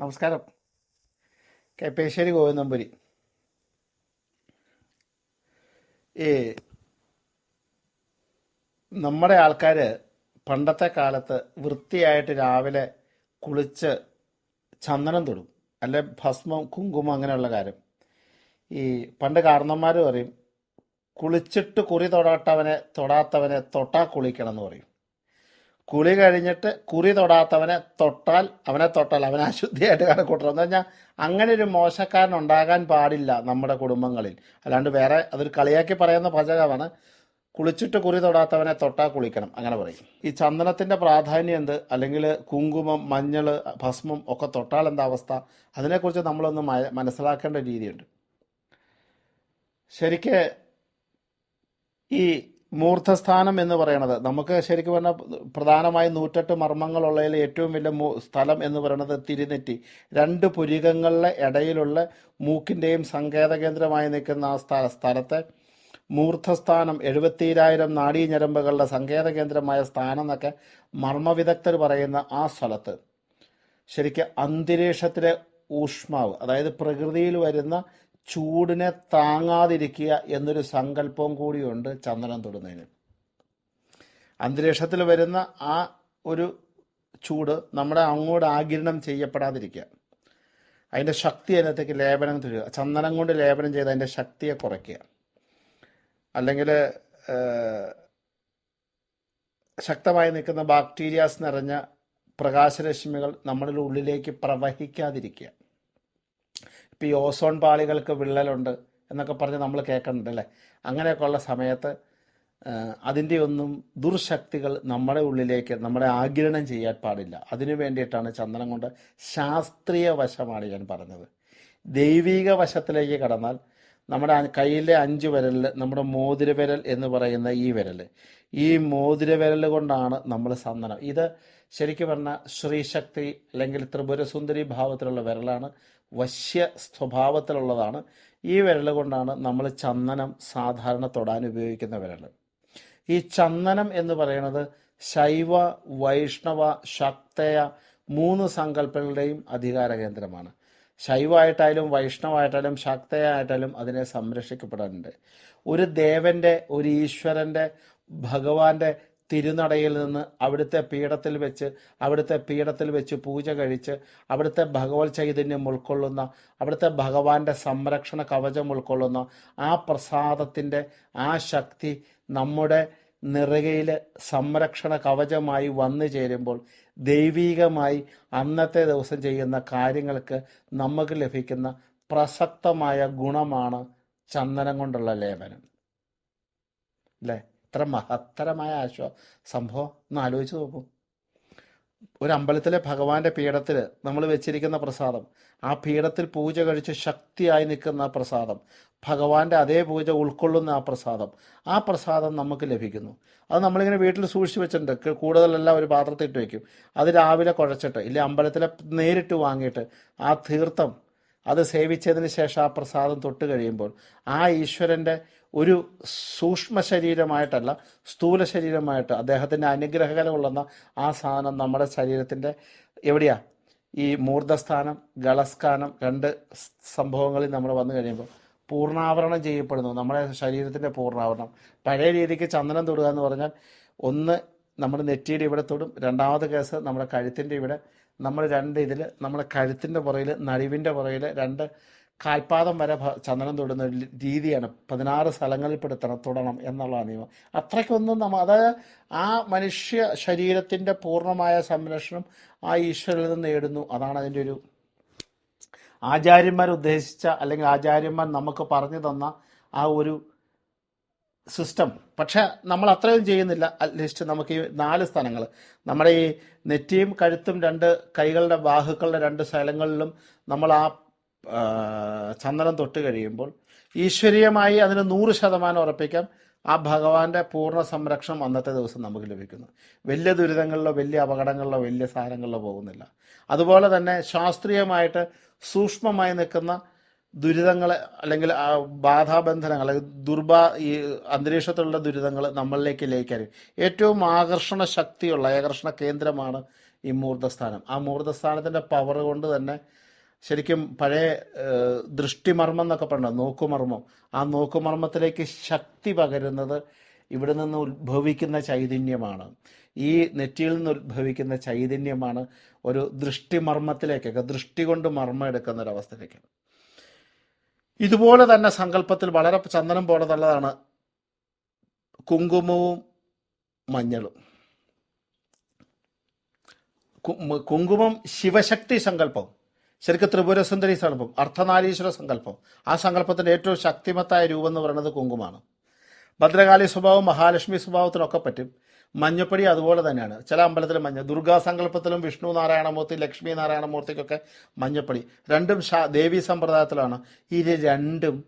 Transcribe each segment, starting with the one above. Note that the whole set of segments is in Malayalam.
നമസ്കാരം. കെപ്പേശ്ശേരി ഗോവിന്ദമ്പുരി. ഈ നമ്മുടെ ആൾക്കാർ പണ്ടത്തെ കാലത്ത് വൃത്തിയായിട്ട് രാവിലെ കുളിച്ച് ചന്ദനം തൊടും. അല്ലെ ഭസ്മം കുങ്കുമം അങ്ങനെയുള്ള കാര്യം. ഈ പണ്ട് കാരണന്മാർ പറയും കുളിച്ചിട്ട് കുറി തൊടാത്തവനെ തൊടാത്തവനെ തൊട്ടാ കുളിക്കണം എന്ന് പറയും. കുളി കഴിഞ്ഞിട്ട് കുറി തൊടാത്തവനെ തൊട്ടാൽ അവനെ തൊട്ടാൽ അവനെ അശുദ്ധിയായിട്ട് കണക്കൂട്ടണം. എന്ന് പറഞ്ഞാൽ അങ്ങനെ ഒരു മോശക്കാരൻ ഉണ്ടാകാൻ പാടില്ല നമ്മുടെ കുടുംബങ്ങളിൽ. അല്ലാണ്ട് വേറെ അതൊരു കളിയാക്കി പറയുന്ന ഭജകമാണ് കുളിച്ചിട്ട് കുറി തൊടാത്തവനെ തൊട്ടാൽ കുളിക്കണം. അങ്ങനെ പറയും. ഈ ചന്ദനത്തിന്റെ പ്രാധാന്യം എന്ത്? അല്ലെങ്കിൽ കുങ്കുമം മഞ്ഞൾ ഭസ്മം ഒക്കെ തൊട്ടാൽ എന്താ അവസ്ഥ? അതിനെക്കുറിച്ച് നമ്മളൊന്ന് മനസ്സിലാക്കേണ്ട രീതിയുണ്ട്. ശരിക്ക് ഈ മൂർധസ്ഥാനം എന്ന് പറയുന്നത് നമുക്ക് ശരിക്കും പറഞ്ഞാൽ പ്രധാനമായും നൂറ്റെട്ട് മർമ്മങ്ങളുള്ളതിൽ ഏറ്റവും വലിയ സ്ഥലം എന്ന് പറയുന്നത് തിരുനെറ്റി. രണ്ട് പുരികങ്ങളുടെ ഇടയിലുള്ള മൂക്കിന്റെയും സങ്കേത കേന്ദ്രമായി നിൽക്കുന്ന ആ സ്ഥല സ്ഥലത്തെ മൂർധസ്ഥാനം എഴുപത്തിരായിരം നാഡീഞരമ്പുകളുടെ സങ്കേത കേന്ദ്രമായ സ്ഥാനം എന്നൊക്കെ മർമ്മവിദഗ്ധർ പറയുന്ന ആ സ്ഥലത്ത്. ശരിക്കും അന്തരീക്ഷത്തിലെ ഊഷ്മാവ് അതായത് പ്രകൃതിയിൽ വരുന്ന ചൂടിനെ താങ്ങാതിരിക്കുക എന്നൊരു സങ്കല്പവും കൂടിയുണ്ട് ചന്ദനം തൊടുന്നതിന്. അന്തരീക്ഷത്തിൽ വരുന്ന ആ ഒരു ചൂട് നമ്മുടെ അങ്ങോട്ട് ആഗിരണം ചെയ്യപ്പെടാതിരിക്കുക. അതിന്റെ ശക്തി അതിനകത്തേക്ക് ലേപനം തരിക ചന്ദനം കൊണ്ട് ലേപനം ചെയ്ത് അതിന്റെ ശക്തിയെ കുറയ്ക്കുക. അല്ലെങ്കിൽ ശക്തമായി നിൽക്കുന്ന ബാക്ടീരിയാസ് നിറഞ്ഞ പ്രകാശരശ്മികൾ നമ്മുടെ ഉള്ളിലേക്ക് പ്രവഹിക്കാതിരിക്കുക. ഇപ്പം ഈ ഓസോൺ പാളികൾക്ക് വിള്ളലുണ്ട് എന്നൊക്കെ പറഞ്ഞ് നമ്മൾ കേൾക്കുന്നുണ്ട് അല്ലേ? അങ്ങനെയൊക്കെ ഉള്ള സമയത്ത് അതിന്റെ ഒന്നും ദുർശക്തികൾ നമ്മുടെ ഉള്ളിലേക്ക് നമ്മുടെ ആഗിരണം ചെയ്യാൻ പാടില്ല. അതിനു വേണ്ടിയിട്ടാണ് ചന്ദനം കൊണ്ട് ശാസ്ത്രീയ വശമാണ് ഞാൻ പറഞ്ഞത്. ദൈവീക വശത്തിലേക്ക് കടന്നാൽ നമ്മുടെ കയ്യിലെ അഞ്ച് വിരലിൽ നമ്മുടെ മോതിര വിരൽ എന്ന് പറയുന്ന ഈ വിരൽ ഈ മോതിര വിരൽ കൊണ്ടാണ് നമ്മൾ സന്ദനം. ഇത് ശരിക്കും പറഞ്ഞാൽ ശ്രീശക്തി അല്ലെങ്കിൽ ത്രിപുരസുന്ദരി ഭാവത്തിലുള്ള വിരലാണ് വശ്യ സ്വഭാവത്തിലുള്ളതാണ്. ഈ വിരൽ കൊണ്ടാണ് നമ്മൾ ചന്ദനം സാധാരണ തൊടാൻ ഉപയോഗിക്കുന്ന വിരൽ ഈ ചന്ദനം എന്ന് പറയുന്നത് ശൈവ വൈഷ്ണവ ശക്തയ മൂന്ന് സങ്കല്പങ്ങളുടെയും അധികാര കേന്ദ്രമാണ് ശൈവമായിട്ടായാലും വൈഷ്ണവായിട്ടാലും ശക്തയായിട്ടായാലും അതിനെ സംരക്ഷിക്കപ്പെടാറുണ്ട്. ഒരു ദേവന്റെ ഒരു ഈശ്വരന്റെ ഭഗവാന്റെ തിരുനടയിൽ നിന്ന് അവിടുത്തെ പീഠത്തിൽ വെച്ച് അവിടുത്തെ പീഠത്തിൽ വെച്ച് പൂജ കഴിച്ച് അവിടുത്തെ ഭഗവത് ചൈതന്യം ഉൾക്കൊള്ളുന്ന അവിടുത്തെ ഭഗവാന്റെ സംരക്ഷണ കവചം ഉൾക്കൊള്ളുന്ന ആ പ്രസാദത്തിന്റെ ആ ശക്തി നമ്മുടെ നിറകയിൽ സംരക്ഷണ കവചമായി വന്നു ചേരുമ്പോൾ ദൈവീകമായി അന്നത്തെ ദിവസം ചെയ്യുന്ന കാര്യങ്ങൾക്ക് നമുക്ക് ലഭിക്കുന്ന പ്രസക്തമായ ഗുണമാണ് ചന്ദനം കൊണ്ടുള്ള ലേപനം. അല്ലേ ഇത്ര മഹത്തരമായ ആശ്വാ സംഭവം ഒന്ന് ആലോചിച്ച് നോക്കൂ. ഒരു അമ്പലത്തിലെ ഭഗവാന്റെ പീഠത്തിൽ നമ്മൾ വെച്ചിരിക്കുന്ന പ്രസാദം. ആ പീഠത്തിൽ പൂജ കഴിച്ച് ശക്തിയായി നിൽക്കുന്ന ആ പ്രസാദം. ഭഗവാന്റെ അതേ പൂജ ഉൾക്കൊള്ളുന്ന ആ പ്രസാദം. ആ പ്രസാദം നമുക്ക് ലഭിക്കുന്നു. അത് നമ്മളിങ്ങനെ വീട്ടിൽ സൂക്ഷിച്ചു വെച്ചിട്ടുണ്ട്. കൂടുതലെല്ലാം ഒരു പാത്രത്തിൽ ഇട്ട് വയ്ക്കും അത് രാവിലെ കുഴച്ചിട്ട് ഇല്ല അമ്പലത്തിലെ നേരിട്ട് വാങ്ങിയിട്ട് ആ തീർത്ഥം അത് സേവിച്ചതിന് ശേഷം ആ പ്രസാദം തൊട്ട് കഴിയുമ്പോൾ ആ ഈശ്വരന്റെ ഒരു സൂക്ഷ്മ ശരീരമായിട്ടല്ല സ്ഥൂല ശരീരമായിട്ട് അദ്ദേഹത്തിന്റെ അനുഗ്രഹകല കൊള്ളുന്ന ആ സാധനം നമ്മുടെ ശരീരത്തിന്റെ എവിടെയാ? ഈ മൂർധസ്ഥാനം ഗളസ്ഥാനം രണ്ട് സംഭവങ്ങളിൽ നമ്മൾ വന്നു കഴിയുമ്പോൾ പൂർണാവരണം ചെയ്യപ്പെടുന്നു. നമ്മുടെ ശരീരത്തിന്റെ പൂർണാവരണം. പഴയ രീതിക്ക് ചന്ദനം തൊടുക എന്ന് പറഞ്ഞാൽ ഒന്ന് നമ്മുടെ നെറ്റിയുടെ ഇവിടെ തൊടും രണ്ടാമത് കേസ് നമ്മുടെ കഴുത്തിന്റെ ഇവിടെ. നമ്മൾ രണ്ട് ഇതിൽ നമ്മുടെ കഴുത്തിന്റെ പുറയിൽ നടുവിന്റെ പുറയിൽ രണ്ട് കാൽപാദം വരെ ചന്ദനം തൊടുന്ന ഒരു രീതിയാണ് പതിനാറ് സ്ഥലങ്ങളിൽ പെടുത്തണം തൊടണം എന്നുള്ള നിയമം. അത്രയ്ക്കൊന്നും നമ്മൾ അതായത് ആ മനുഷ്യ ശരീരത്തിന്റെ പൂർണമായ സംരക്ഷണം ആ ഈശ്വരനിൽ നിന്ന് നേടുന്നു. അതാണ് അതിന്റെ ഒരു ആചാര്യന്മാർ ഉദ്ദേശിച്ച അല്ലെങ്കിൽ ആചാര്യന്മാർ നമുക്ക് പറഞ്ഞു തന്ന ആ ഒരു സിസ്റ്റം പക്ഷെ നമ്മൾ അത്രയും ചെയ്യുന്നില്ല. അറ്റ്ലീസ്റ്റ് നമുക്ക് ഈ നാല് സ്ഥലങ്ങൾ. നമ്മുടെ ഈ നെറ്റിയും കഴുത്തും രണ്ട് കൈകളുടെ ബാഹുക്കളുടെ രണ്ട് സ്ഥലങ്ങളിലും നമ്മൾ ആ, ചന്ദനം തൊട്ട് കഴിയുമ്പോൾ ഈശ്വരീയമായി അതിന് നൂറ് ശതമാനം ഉറപ്പിക്കാം. ആ ഭഗവാന്റെ പൂർണ സംരക്ഷണം അന്നത്തെ ദിവസം നമുക്ക് ലഭിക്കുന്നു. വലിയ ദുരിതങ്ങളിലോ വലിയ അപകടങ്ങളിലോ വലിയ സാരങ്ങളിലോ പോകുന്നില്ല. അതുപോലെ തന്നെ ശാസ്ത്രീയമായിട്ട് സൂക്ഷ്മമായി നിൽക്കുന്ന ദുരിതങ്ങൾ അല്ലെങ്കിൽ ബാധാബന്ധനങ്ങൾ അല്ലെങ്കിൽ ദുർബാ ഈ അന്തരീക്ഷത്തിലുള്ള ദുരിതങ്ങൾ നമ്മളിലേക്ക് ലയിക്കാൻ ഏറ്റവും ആകർഷണ ശക്തിയുള്ള ആകർഷണ കേന്ദ്രമാണ് ഈ മൂർദ്ധസ്ഥാനം ആ മൂർദ്ധസ്ഥാനത്തിന്റെ പവർ കൊണ്ട് തന്നെ ശരിക്കും പഴയ ദൃഷ്ടിമർമ്മം എന്നൊക്കെ പറഞ്ഞ നോക്കുമർമ്മം. ആ നോക്കുമർമ്മത്തിലേക്ക് ശക്തി പകരുന്നത് ഇവിടെ നിന്ന് ഉത്ഭവിക്കുന്ന ചൈതന്യമാണ്. ഈ നെറ്റിയിൽ നിന്ന് ഉത്ഭവിക്കുന്ന ചൈതന്യമാണ് ഒരു ദൃഷ്ടിമർമ്മത്തിലേക്കൊക്കെ ദൃഷ്ടി കൊണ്ട് മർമ്മം എടുക്കുന്ന ഒരവസ്ഥയിലേക്ക് ഇതുപോലെ തന്നെ സങ്കല്പത്തിൽ വളരെ ചന്ദനം പോലെ നല്ലതാണ് കുങ്കുമവും മഞ്ഞളും. കുങ്കുമം ശിവശക്തി സങ്കല്പം. ശരിക്കും ത്രിപുരസുന്ദരി സങ്കല്പം അർത്ഥനാരീശ്വര സങ്കല്പം. ആ സങ്കല്പത്തിന്റെ ഏറ്റവും ശക്തിമത്തായ രൂപം എന്ന് പറയുന്നത് കുങ്കുമാണ് ഭദ്രകാളി സ്വഭാവം മഹാലക്ഷ്മി സ്വഭാവത്തിനൊക്കെ പറ്റും. മഞ്ഞപ്പടി അതുപോലെ തന്നെയാണ്. ചില അമ്പലത്തിൽ മഞ്ഞ ദുർഗാ സങ്കല്പത്തിലും വിഷ്ണു നാരായണമൂർത്തി ലക്ഷ്മി നാരായണമൂർത്തിക്കൊക്കെ മഞ്ഞപ്പടി. രണ്ടും ശാ ദേവീ സമ്പ്രദായത്തിലാണ്. ഇത് രണ്ടും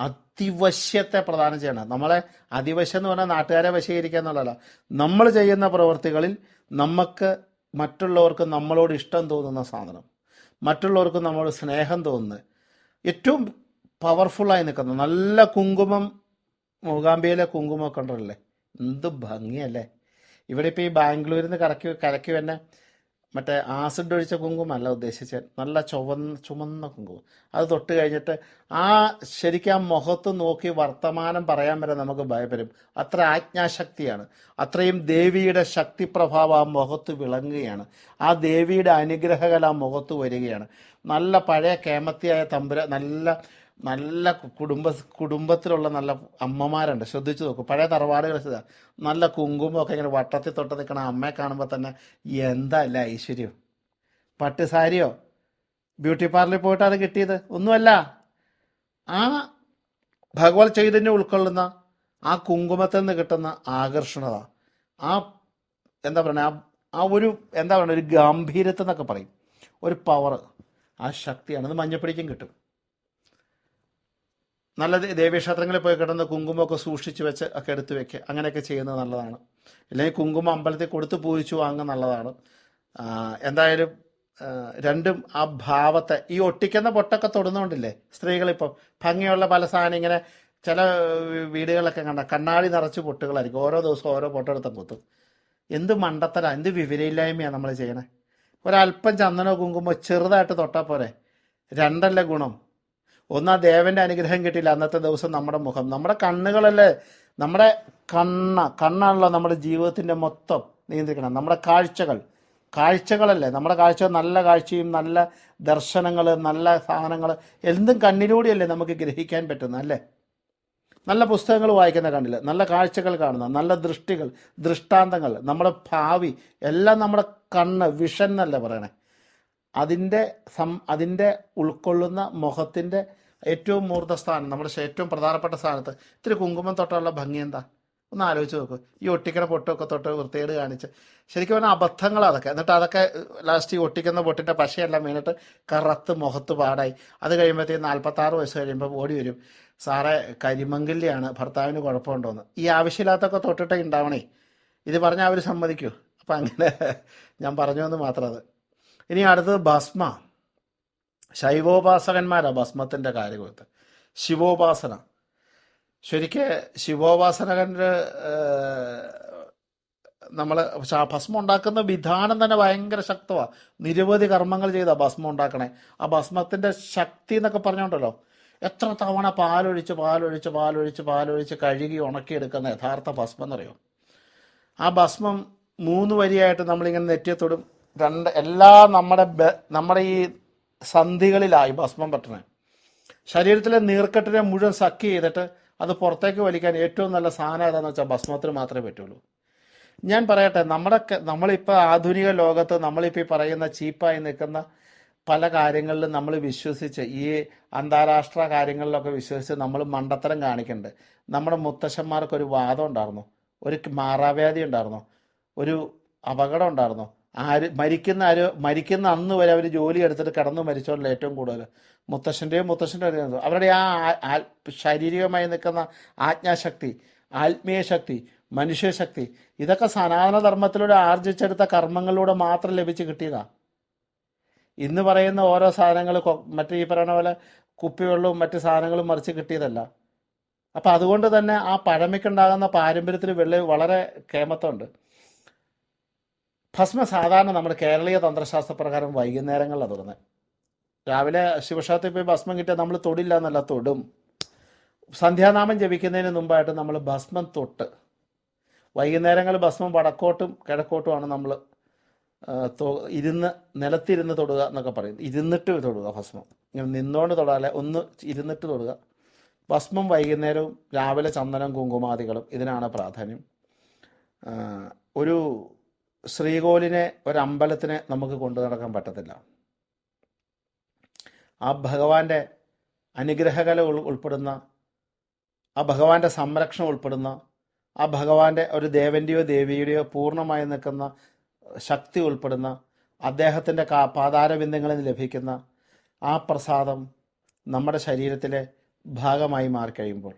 അതിവശ്യത്തെ പ്രദാനം ചെയ്യണം. നമ്മളെ അതിവശ്യം എന്ന് പറഞ്ഞാൽ നാട്ടുകാരെ വശീകരിക്കുക എന്നുള്ളതല്ല. നമ്മൾ ചെയ്യുന്ന പ്രവൃത്തികളിൽ നമുക്ക് മറ്റുള്ളവർക്ക് നമ്മളോട് ഇഷ്ടം തോന്നുന്ന സാധനം. മറ്റുള്ളവർക്ക് നമ്മൾ സ്നേഹം തോന്നുന്നത്. ഏറ്റവും പവർഫുള്ളായി നിൽക്കുന്ന നല്ല കുങ്കുമം മൂകാംബിയിലെ കുങ്കുമമൊക്കെ ഉണ്ടല്ലേ എന്ത് ഭംഗിയല്ലേ? ഇവിടെ ഇപ്പോൾ ഈ ബാംഗ്ലൂരിൽ നിന്ന് കറക്കി കരക്കി തന്നെ മറ്റേ ആസിഡ് ഒഴിച്ച കുങ്കുമല്ല ഉദ്ദേശിച്ചത് നല്ല ചുവന്ന ചുമന്ന കുങ്കുമം. അത് തൊട്ട് കഴിഞ്ഞിട്ട് ആ ശരിക്കും ആ മുഖത്ത് നോക്കി വർത്തമാനം പറയാൻ വരെ നമുക്ക് ഭയപ്പെടും. അത്ര ആജ്ഞാശക്തിയാണ്. അത്രയും ദേവിയുടെ ശക്തി പ്രഭാവം ആ മുഖത്ത് വിളങ്ങുകയാണ്. ആ ദേവിയുടെ അനുഗ്രഹകല ആ മുഖത്ത് വരികയാണ്. നല്ല പഴയ കേമത്തിയായ തമ്പുര നല്ല നല്ല കുടുംബ കുടുംബത്തിലുള്ള നല്ല അമ്മമാരുണ്ട്. ശ്രദ്ധിച്ചു നോക്കും. പഴയ തറവാടുകൾ നല്ല കുങ്കുമൊക്കെ ഇങ്ങനെ വട്ടത്തിൽ തൊട്ട് നിൽക്കുന്ന അമ്മയെ കാണുമ്പോൾ തന്നെ എന്താ അല്ല ഐശ്വര്യം? പട്ട് സാരിയോ ബ്യൂട്ടി പാർലറിൽ പോയിട്ട് അത് കിട്ടിയത്? ഒന്നുമല്ല. ആ ഭഗവത് ചൈതന്യം ഉൾക്കൊള്ളുന്ന ആ കുങ്കുമത്തിൽ നിന്ന് കിട്ടുന്ന ആകർഷണത ആ എന്താ പറയുക ആ ആ ഒരു എന്താ പറയുക ഒരു ഗാംഭീര്യത്വം എന്നൊക്കെ പറയും. ഒരു പവർ ആ ശക്തിയാണ്. അത് മഞ്ഞപ്പിടിക്കും കിട്ടും. നല്ല ദേവീക്ഷേത്രങ്ങളിൽ പോയി കിടന്ന് കുങ്കുമൊക്കെ സൂക്ഷിച്ച് വെച്ച് ഒക്കെ എടുത്ത് വെക്കുക അങ്ങനെയൊക്കെ ചെയ്യുന്നത് നല്ലതാണ്. ഇല്ലെങ്കിൽ കുങ്കുമം അമ്പലത്തിൽ കൊടുത്ത് പൂജിച്ചു വാങ്ങുക നല്ലതാണ്. എന്തായാലും രണ്ടും ആ ഭാവത്തെ ഈ ഒട്ടിക്കുന്ന പൊട്ടൊക്കെ തൊടുന്നുകൊണ്ടില്ലേ സ്ത്രീകളിപ്പം ഭംഗിയുള്ള പല സാധനം ഇങ്ങനെ ചില വീടുകളിലൊക്കെ കണ്ട കണ്ണാടി നിറച്ച് പൊട്ടുകളായിരിക്കും. ഓരോ ദിവസവും ഓരോ പൊട്ടെടുത്ത കുത്തും എന്ത് മണ്ടത്തല എന്ത് വിവരയില്ലായ്മയാണ് നമ്മൾ ചെയ്യണേ. ഒരല്പം ചന്ദനോ കുങ്കുമോ ചെറുതായിട്ട് തൊട്ടാൽ പോരെ. രണ്ടല്ല ഗുണം. ഒന്ന് ദേവന്റെ അനുഗ്രഹം കിട്ടിയില്ല. അന്നത്തെ ദിവസം നമ്മുടെ മുഖം നമ്മുടെ കണ്ണുകളല്ലേ? നമ്മുടെ കണ്ണ കണ്ണാണല്ലോ നമ്മുടെ ജീവിതത്തിന്റെ മൊത്തം നിയന്ത്രിക്കണം. നമ്മുടെ കാഴ്ചകൾ കാഴ്ചകളല്ലേ? നമ്മുടെ കാഴ്ച നല്ല കാഴ്ചയും നല്ല ദർശനങ്ങൾ നല്ല സാധനങ്ങൾ എന്തും കണ്ണിലൂടെയല്ലേ നമുക്ക് ഗ്രഹിക്കാൻ പറ്റുന്നത് അല്ലേ? നല്ല പുസ്തകങ്ങൾ വായിക്കുന്ന കണ്ണിൽ നല്ല കാഴ്ചകൾ കാണുന്ന നല്ല ദൃഷ്ടികൾ ദൃഷ്ടാന്തങ്ങൾ നമ്മുടെ ഭാവി എല്ലാം നമ്മുടെ കണ്ണ് വിഷൻ എന്നല്ലേ പറയണേ? അതിന്റെ സം അതിന്റെ ഉൾക്കൊള്ളുന്ന മുഖത്തിന്റെ ഏറ്റവും മൂർദ്ധസ്ഥാനം നമ്മുടെ ഏറ്റവും പ്രധാനപ്പെട്ട സ്ഥാനത്ത് ഇത്തിരി കുങ്കുമം തൊട്ടുള്ള ഭംഗി എന്താ? ഒന്ന് ആലോചിച്ച് നോക്കൂ. ഈ ഒട്ടിക്കണ പൊട്ടൊക്കെ തൊട്ട് വൃത്തികേട് കാണിച്ച്. ശരിക്കും പറഞ്ഞാൽ അബദ്ധങ്ങൾ അതൊക്കെ. എന്നിട്ട് അതൊക്കെ ലാസ്റ്റ് ഈ ഒട്ടിക്കുന്ന പൊട്ടിന്റെ പശയെല്ലാം വീണിട്ട് കറത്ത് മുഖത്ത് പാടായി. അത് കഴിയുമ്പോഴത്തേക്ക് നാൽപ്പത്താറ് വയസ്സ് കഴിയുമ്പോൾ ഓടി വരും. സാറേ കരിമംഗല്യാണ്. ഭർത്താവിന് കുഴപ്പമുണ്ടോന്ന്. ഈ ആവശ്യമില്ലാത്തൊക്കെ തൊട്ടിട്ടേ ഉണ്ടാവണേ. ഇത് പറഞ്ഞാൽ അവർ സമ്മതിക്കൂ. അപ്പം അങ്ങനെ ഞാൻ പറഞ്ഞു എന്ന് മാത്രം അത്. ഇനി അടുത്തത് ഭസ്മ. ശൈവോപാസകന്മാരാ ഭസ്മത്തിന്റെ കാര്യകത്ത് ശിവോപാസന. ശരിക്ക് ശിവോപാസനകന്റെ നമ്മൾ ഭസ്മം ഉണ്ടാക്കുന്ന വിധാനം തന്നെ ഭയങ്കര ശക്തമാണ് നിരവധി കർമ്മങ്ങൾ ചെയ്ത ഭസ്മം ഉണ്ടാക്കണേ. ആ ഭസ്മത്തിന്റെ ശക്തി എന്നൊക്കെ പറഞ്ഞോണ്ടല്ലോ. എത്ര തവണ പാലൊഴിച്ച് പാലൊഴിച്ച് പാലൊഴിച്ച് പാലൊഴിച്ച് കഴുകി ഉണക്കിയെടുക്കുന്ന യഥാർത്ഥ ഭസ്മം എന്നറിയോ ആ ഭസ്മം മൂന്ന് വരിയായിട്ട് നമ്മളിങ്ങനെ നെറ്റിയത്തോടും രണ്ട് എല്ലാ നമ്മുടെ നമ്മുടെ ഈ സന്ധികളിലായി ഭസ്മം പറ്റണേ. ശരീരത്തിലെ നീർക്കെട്ടിനെ മുഴുവൻ സക്ക് ചെയ്തിട്ട് അത് പുറത്തേക്ക് വലിക്കാൻ ഏറ്റവും നല്ല സാധനം ഏതാണെന്ന് വെച്ചാൽ ഭസ്മത്തിന് മാത്രമേ പറ്റുള്ളൂ. ഞാൻ പറയട്ടെ നമ്മുടെ നമ്മളിപ്പോൾ ആധുനിക ലോകത്ത് നമ്മളിപ്പോൾ ഈ പറയുന്ന ചീപ്പായി നിൽക്കുന്ന പല കാര്യങ്ങളിലും നമ്മൾ വിശ്വസിച്ച് ഈ അന്താരാഷ്ട്ര കാര്യങ്ങളിലൊക്കെ വിശ്വസിച്ച് നമ്മൾ മണ്ടത്തരം കാണിക്കുന്നുണ്ട് നമ്മുടെ മുത്തശ്ശന്മാർക്ക് ഒരു വാദം ഉണ്ടായിരുന്നു. ഒരു മാറാവ്യാധി ഉണ്ടായിരുന്നു. ഒരു അപകടം ഉണ്ടായിരുന്നു. ആര് മരിക്കുന്ന ആര് മരിക്കുന്ന അന്ന് വരെ അവർ ജോലി എടുത്തിട്ട് കടന്നു മരിച്ചവരിൽ ഏറ്റവും കൂടുതൽ. മുത്തശ്ശന്റെയും മുത്തശ്ശന്റെയും അവരുടെ ആ ശാരീരികമായി നിൽക്കുന്ന ആജ്ഞാശക്തി ആത്മീയ ശക്തി മനുഷ്യശക്തി ഇതൊക്കെ സനാതന ധർമ്മത്തിലൂടെ ആർജിച്ചെടുത്ത കർമ്മങ്ങളിലൂടെ മാത്രം ലഭിച്ച് കിട്ടിയതാ. ഇന്ന് പറയുന്ന ഓരോ സാധനങ്ങൾ മറ്റേ ഈ പറയുന്ന പോലെ കുപ്പിവെള്ളവും മറ്റു സാധനങ്ങളും മറിച്ച് കിട്ടിയതല്ല. അപ്പം അതുകൊണ്ട് തന്നെ ആ പഴമയ്ക്കുണ്ടാകുന്ന പാരമ്പര്യത്തിൽ വെള്ളി വളരെ കേമത്വമുണ്ട്. ഭസ്മം സാധാരണ നമ്മുടെ കേരളീയ തന്ത്രശാസ്ത്ര പ്രകാരം വൈകുന്നേരങ്ങളിലാണ് തൊടുന്നത് രാവിലെ ശിവക്ഷേത്രത്തിൽ പോയി ഭസ്മം കിട്ടിയാൽ നമ്മൾ തൊടില്ല എന്നല്ല തൊടും. സന്ധ്യാനാമം ജപിക്കുന്നതിന് മുമ്പായിട്ട് നമ്മൾ ഭസ്മം തൊട്ട്. വൈകുന്നേരങ്ങളിൽ ഭസ്മം വടക്കോട്ടും കിഴക്കോട്ടുമാണ് നമ്മൾ ഇരുന്ന് നിലത്തിരുന്ന് തൊടുക എന്നൊക്കെ പറയും. ഇരുന്നിട്ട് തൊടുക ഭസ്മം. ഇങ്ങനെ നിന്നുകൊണ്ട് തൊടാതെ ഒന്ന് ഇരുന്നിട്ട് തൊടുക. ഭസ്മം വൈകുന്നേരവും രാവിലെ ചന്ദനം കുങ്കുമാദികളും ഇതിനാണ് പ്രാധാന്യം. ഒരു ശ്രീകോലിനെ ഒരു അമ്പലത്തിനെ നമുക്ക് കൊണ്ടു നടക്കാൻ പറ്റത്തില്ല. ആ ഭഗവാന്റെ അനുഗ്രഹകല ഉൾ- ഉൾപ്പെടുന്ന ആ ഭഗവാന്റെ സംരക്ഷണം ഉൾപ്പെടുന്ന ആ ഭഗവാന്റെ ഒരു ദേവന്റെയോ ദേവിയുടെയോ പൂർണമായി നിൽക്കുന്ന ശക്തി ഉൾപ്പെടുന്ന അദ്ദേഹത്തിന്റെ കാ പാതാരബിന്ദങ്ങളിൽ ലഭിക്കുന്ന ആ പ്രസാദം നമ്മുടെ ശരീരത്തിലെ ഭാഗമായി മാറിക്കഴിയുമ്പോൾ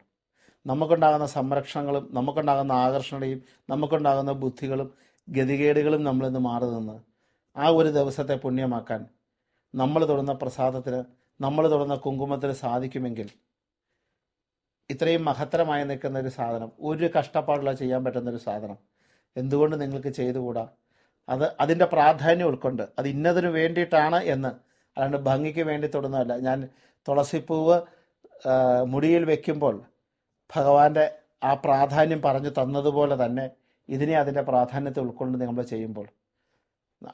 നമുക്കുണ്ടാകുന്ന സംരക്ഷണങ്ങളും നമുക്കുണ്ടാകുന്ന ആകർഷണയും നമുക്കുണ്ടാകുന്ന ബുദ്ധികളും ഗതികേടുകളും നമ്മളിൽ നിന്ന് മാറി നിന്ന് ആ ഒരു ദിവസത്തെ പുണ്യമാക്കാൻ നമ്മൾ തൊടുന്ന പ്രസാദത്തിന് നമ്മൾ തൊടുന്ന കുങ്കുമത്തിന് സാധിക്കുമെങ്കിൽ ഇത്രയും മഹത്തരമായി നിൽക്കുന്ന ഒരു സാധനം ഒരു കഷ്ടപ്പാടുള്ള ചെയ്യാൻ പറ്റുന്ന ഒരു സാധനം എന്തുകൊണ്ട് നിങ്ങൾക്ക് ചെയ്തുകൂടാ? അത് അതിന്റെ പ്രാധാന്യം ഉൾക്കൊണ്ട് അത് ഇന്നതിന് വേണ്ടിയിട്ടാണ് എന്ന് അല്ലാണ്ട് ഭംഗിക്ക് വേണ്ടി തൊടുന്നതല്ല. ഞാൻ തുളസിപ്പൂവ് മുടിയിൽ വെക്കുമ്പോൾ ഭഗവാന്റെ ആ പ്രാധാന്യം പറഞ്ഞു തന്നതുപോലെ തന്നെ ഇതിനെ അതിന്റെ പ്രാധാന്യത്തെ ഉൾക്കൊണ്ട് നമ്മൾ ചെയ്യുമ്പോൾ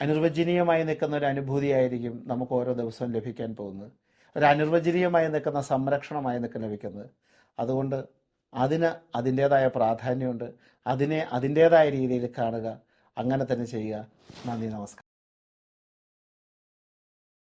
അനിർവചനീയമായി നിൽക്കുന്ന ഒരു അനുഭൂതിയായിരിക്കും നമുക്ക് ഓരോ ദിവസവും ലഭിക്കാൻ പോകുന്നത്. ഒരു അനിർവചനീയമായി നിൽക്കുന്ന സംരക്ഷണമായി നിൽക്കുന്ന ലഭിക്കുന്നത്. അതുകൊണ്ട് അതിന് അതിന്റേതായ പ്രാധാന്യമുണ്ട്. അതിനെ അതിന്റേതായ രീതിയിൽ കാണുക. അങ്ങനെ തന്നെ ചെയ്യുക. നന്ദി നമസ്കാരം.